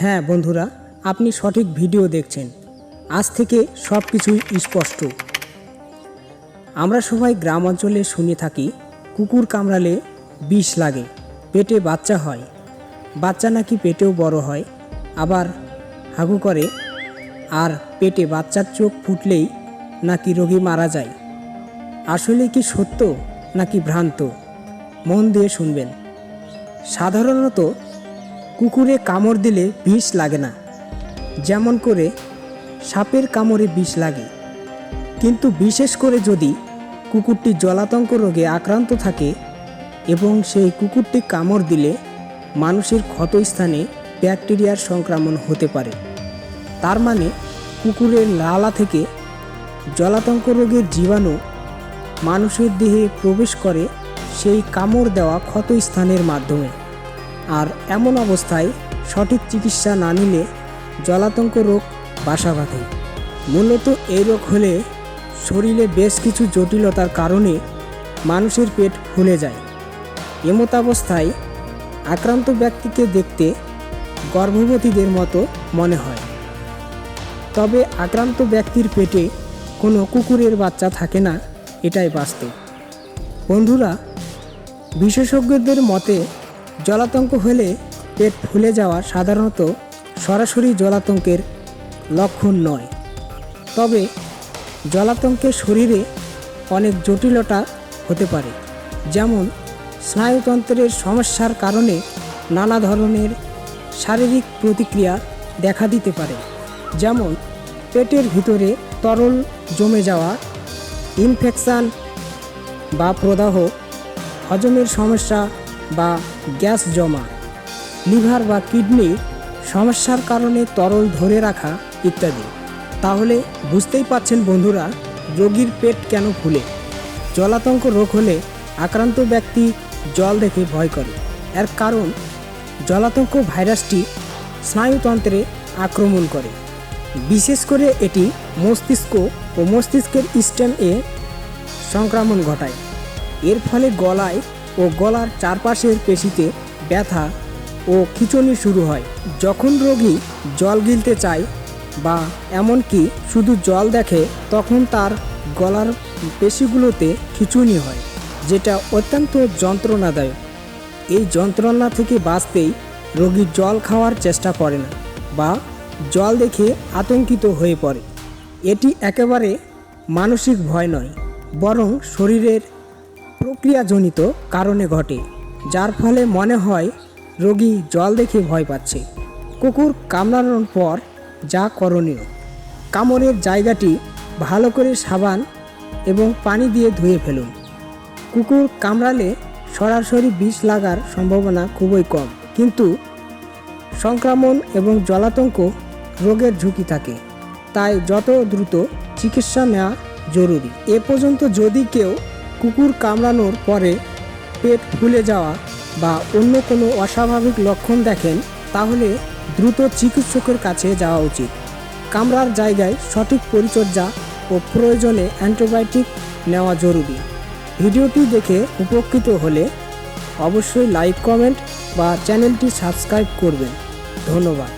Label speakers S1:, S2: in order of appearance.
S1: হ্যাঁ বন্ধুরা, আপনি সঠিক ভিডিও দেখছেন। আজ থেকে সব কিছুই স্পষ্ট। আমরা সবাই গ্রাম অঞ্চলে শুনে থাকি, কুকুর কামড়ালে বিষ লাগে, পেটে বাচ্চা হয়। বাচ্চা নাকি পেটেও বড় হয়, আবার হাগু করে, আর পেটে বাচ্চার চোখ ফুটলেই নাকি রোগী মারা যায়। আসলে কি সত্য নাকি ভ্রান্ত? মন দিয়ে শুনবেন। সাধারণত কুকুরে কামড় দিলে বিষ লাগে না। যেমন করে সাপের কামড়ে বিষ লাগে। কিন্তু বিশেষ করে যদি কুকুরটি জলাতঙ্ক রোগে আক্রান্ত থাকে এবং সেই কুকুরটি কামড় দিলে মানুষের ক্ষতস্থানে ব্যাকটেরিয়ার সংক্রমণ হতে পারে। তার মানে কুকুরের লালা থেকে জলাতঙ্ক রোগের জীবাণু মানুষের দেহে প্রবেশ করে সেই কামড় দেওয়া ক্ষতস্থানের মাধ্যমে। আর এমন অবস্থায় সঠিক চিকিৎসা না নিলে জলাতঙ্ক রোগ বাসা বাঁধে। মূলত এই রোগ হলে শরীরে বেশ কিছু জটিলতার কারণে মানুষের পেট ফুলে যায়। এমতাবস্থায় আক্রান্ত ব্যক্তিকে দেখতে গর্ভবতীদের মতো মনে হয়। তবে আক্রান্ত ব্যক্তির পেটে কোনো কুকুরের বাচ্চা থাকে না, এটাই বাস্তব। বন্ধুরা, বিশেষজ্ঞদের মতে জলাতঙ্ক হলে পেট ফুলে যাওয়া সাধারণত সরাসরি জলাতঙ্কের লক্ষণ নয়। তবে জলাতঙ্কের শরীরে অনেক জটিলতা হতে পারে, যেমন স্নায়ুতন্ত্রের সমস্যার কারণে নানা ধরনের শারীরিক প্রতিক্রিয়া দেখা দিতে পারে, যেমন পেটের ভিতরে তরল জমে যাওয়া ইনফেকশান বা প্রদাহ, হজমের সমস্যা বা গ্যাস জমা, লিভার বা কিডনির সমস্যার কারণে তরল ধরে রাখা ইত্যাদি। তাহলে বুঝতেই পাচ্ছেন বন্ধুরা, রোগীর পেট কেন ফুলে? জলাতঙ্ক রোগ হলে আক্রান্ত ব্যক্তি জল দেখে ভয় করে। এর কারণ, জলাতঙ্ক ভাইরাসটি স্নায়ুতন্ত্রে আক্রমণ করে। বিশেষ করে এটি মস্তিষ্ক ও মস্তিষ্কের স্টেম এ সংক্রমণ ঘটায়। এর ফলে গলায় ও গলার চারপাশের পেশিতে ব্যথা ও খিঁচুনি শুরু হয়। যখন রোগী জল গিলতে চায় বা এমনকি শুধু জল দেখে, তখন তার গলার পেশিগুলোতে খিঁচুনি হয়, যেটা অত্যন্ত যন্ত্রণাদায়ক। এই যন্ত্রণা থেকে বাঁচতেই রোগী জল খাওয়ার চেষ্টা করে না বা জল দেখে আতঙ্কিত হয়ে পড়ে। এটি একেবারে মানসিক ভয় নয়, বরং শরীরের প্রক্রিয়াজনিত কারণে ঘটে, যার ফলে মনে হয় রোগী জল দেখে ভয় পাচ্ছে। কুকুর কামড়ানোর পর যা করণীয়, কামড়ের জায়গাটি ভালো করে সাবান এবং পানি দিয়ে ধুয়ে ফেলুন। কুকুর কামড়ালে সরাসরি বিষ লাগার সম্ভাবনা খুবই কম, কিন্তু সংক্রমণ এবং জলাতঙ্ক রোগের ঝুঁকি থাকে, তাই যত দ্রুত চিকিৎসা নেওয়া জরুরি। এ পর্যন্ত যদি কেউ কুকুর কামড়ানোর পরে পেট ফুলে যাওয়া বা অন্য কোনো অস্বাভাবিক লক্ষণ দেখেন, তাহলে দ্রুত চিকিৎসকের কাছে যাওয়া উচিত। কামড়ার জায়গায় সঠিক পরিচর্যা ও প্রয়োজনে অ্যান্টিবায়োটিক নেওয়া জরুরি। ভিডিওটি দেখে উপকৃত হলে অবশ্যই লাইক, কমেন্ট বা চ্যানেলটি সাবস্ক্রাইব করবেন। ধন্যবাদ।